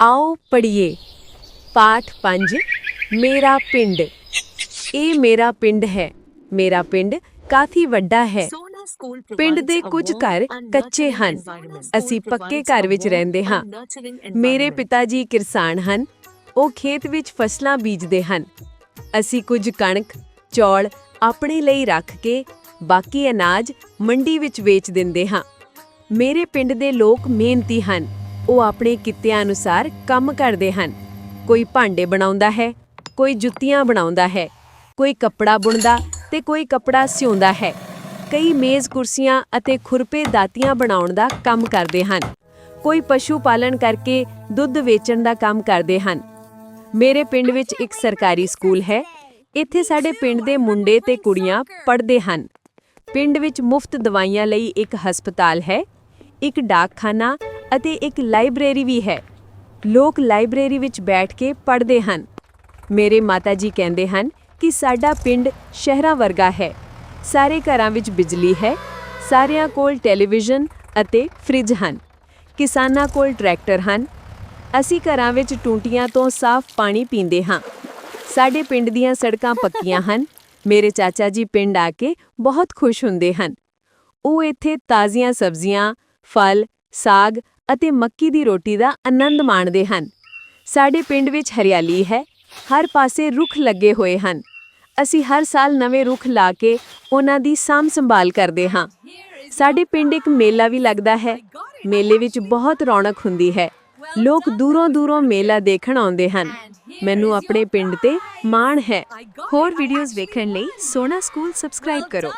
ਆਓ ਪੜ੍ਹੀਏ। ਪਾਠ 5 ਮੇਰਾ ਪਿੰਡ। ਇਹ ਮੇਰਾ ਪਿੰਡ ਹੈ। ਮੇਰਾ ਪਿੰਡ ਕਾਫੀ ਵੱਡਾ ਹੈ। ਪਿੰਡ ਦੇ ਕੁਝ ਘਰ ਕੱਚੇ ਹਨ। ਅਸੀਂ ਪੱਕੇ ਘਰ ਵਿੱਚ ਰਹਿੰਦੇ ਹਾਂ। ਮੇਰੇ ਪਿਤਾ ਜੀ ਕਿਰਸਾਨ ਹਨ। ਉਹ ਖੇਤ ਵਿੱਚ ਫਸਲਾਂ ਬੀਜਦੇ ਹਨ। ਅਸੀਂ ਕੁਝ ਕਣਕ ਚੌਲ ਆਪਣੇ ਲਈ ਰੱਖ ਕੇ ਬਾਕੀ ਅਨਾਜ ਮੰਡੀ ਵਿੱਚ ਵੇਚ ਦਿੰਦੇ ਹਾਂ। ਮੇਰੇ ਪਿੰਡ ਦੇ ਲੋਕ ਮਿਹਨਤੀ ਹਨ। ਉਹ ਆਪਣੇ ਕਿੱਤਿਆਂ ਅਨੁਸਾਰ ਕੰਮ ਕਰਦੇ ਹਨ। ਕੋਈ ਭਾਂਡੇ ਬਣਾਉਂਦਾ ਹੈ, ਕੋਈ ਜੁੱਤੀਆਂ ਬਣਾਉਂਦਾ ਹੈ, ਕੋਈ ਕੱਪੜਾ ਬੁਣਦਾ ਤੇ ਕੋਈ ਕੱਪੜਾ ਸਿਉਂਦਾ ਹੈ। ਕਈ ਮੇਜ਼ ਕੁਰਸੀਆਂ ਅਤੇ ਖੁਰਪੇ ਦਾਤੀਆਂ ਬਣਾਉਣ ਦਾ ਕੰਮ ਕਰਦੇ ਹਨ। ਕੋਈ ਪਸ਼ੂ ਪਾਲਣ ਕਰਕੇ ਦੁੱਧ ਵੇਚਣ ਦਾ ਕੰਮ ਕਰਦੇ ਹਨ। ਮੇਰੇ ਪਿੰਡ ਵਿੱਚ ਇੱਕ ਸਰਕਾਰੀ ਸਕੂਲ ਹੈ। ਇੱਥੇ ਸਾਡੇ ਪਿੰਡ ਦੇ ਮੁੰਡੇ ਤੇ ਕੁੜੀਆਂ ਪੜ੍ਹਦੇ ਹਨ। ਪਿੰਡ ਵਿੱਚ ਮੁਫਤ ਦਵਾਈਆਂ ਲਈ ਇੱਕ ਹਸਪਤਾਲ ਹੈ। ਇੱਕ ਡਾਕਖਾਨਾ ਅਤੇ ਇੱਕ ਲਾਇਬ੍ਰੇਰੀ ਵੀ ਹੈ। ਲੋਕ ਲਾਇਬ੍ਰੇਰੀ ਵਿੱਚ ਬੈਠ ਕੇ ਪੜ੍ਹਦੇ ਹਨ। ਮੇਰੇ ਮਾਤਾ ਜੀ ਕਹਿੰਦੇ ਹਨ ਕਿ ਸਾਡਾ ਪਿੰਡ ਸ਼ਹਿਰਾਂ ਵਰਗਾ ਹੈ। ਸਾਰੇ ਘਰਾਂ ਵਿੱਚ ਬਿਜਲੀ ਹੈ। ਸਾਰਿਆਂ ਕੋਲ ਟੈਲੀਵਿਜ਼ਨ ਅਤੇ ਫ੍ਰਿਜ ਹਨ। ਕਿਸਾਨਾਂ ਕੋਲ ਟਰੈਕਟਰ ਹਨ। ਅਸੀਂ ਘਰਾਂ ਵਿੱਚ ਟੂਟੀਆਂ ਤੋਂ ਸਾਫ਼ ਪਾਣੀ ਪੀਂਦੇ ਹਾਂ। ਸਾਡੇ ਪਿੰਡ ਦੀਆਂ ਸੜਕਾਂ ਪੱਕੀਆਂ ਹਨ। ਮੇਰੇ ਚਾਚਾ ਜੀ ਪਿੰਡ ਆ ਕੇ ਬਹੁਤ ਖੁਸ਼ ਹੁੰਦੇ ਹਨ। ਉਹ ਇੱਥੇ ਤਾਜ਼ੀਆਂ ਸਬਜ਼ੀਆਂ, ਫਲ, ਸਾਗ ਅਤੇ ਮੱਕੀ ਦੀ ਰੋਟੀ ਦਾ ਆਨੰਦ ਮਾਣਦੇ ਹਨ। ਸਾਡੇ ਪਿੰਡ ਵਿੱਚ ਹਰਿਆਲੀ ਹੈ, ਹਰ ਪਾਸੇ ਰੁੱਖ ਲੱਗੇ ਹੋਏ ਹਨ। ਅਸੀਂ ਹਰ ਸਾਲ ਨਵੇਂ ਰੁੱਖ ਲਾ ਕੇ ਉਹਨਾਂ ਦੀ ਸਾਂਭ ਸੰਭਾਲ ਕਰਦੇ ਹਾਂ। ਸਾਡੇ ਪਿੰਡ ਇੱਕ ਮੇਲਾ ਵੀ ਲੱਗਦਾ ਹੈ। ਮੇਲੇ ਵਿੱਚ ਬਹੁਤ ਰੌਣਕ ਹੁੰਦੀ ਹੈ। ਲੋਕ ਦੂਰੋਂ ਦੂਰੋਂ ਮੇਲਾ ਦੇਖਣ ਆਉਂਦੇ ਹਨ। ਮੈਨੂੰ ਆਪਣੇ ਪਿੰਡ ਤੇ ਮਾਣ ਹੈ। ਹੋਰ ਵੀਡੀਓਜ਼ ਵੇਖਣ ਲਈ ਸੋਨਾ ਸਕੂਲ ਸਬਸਕ੍ਰਾਈਬ ਕਰੋ।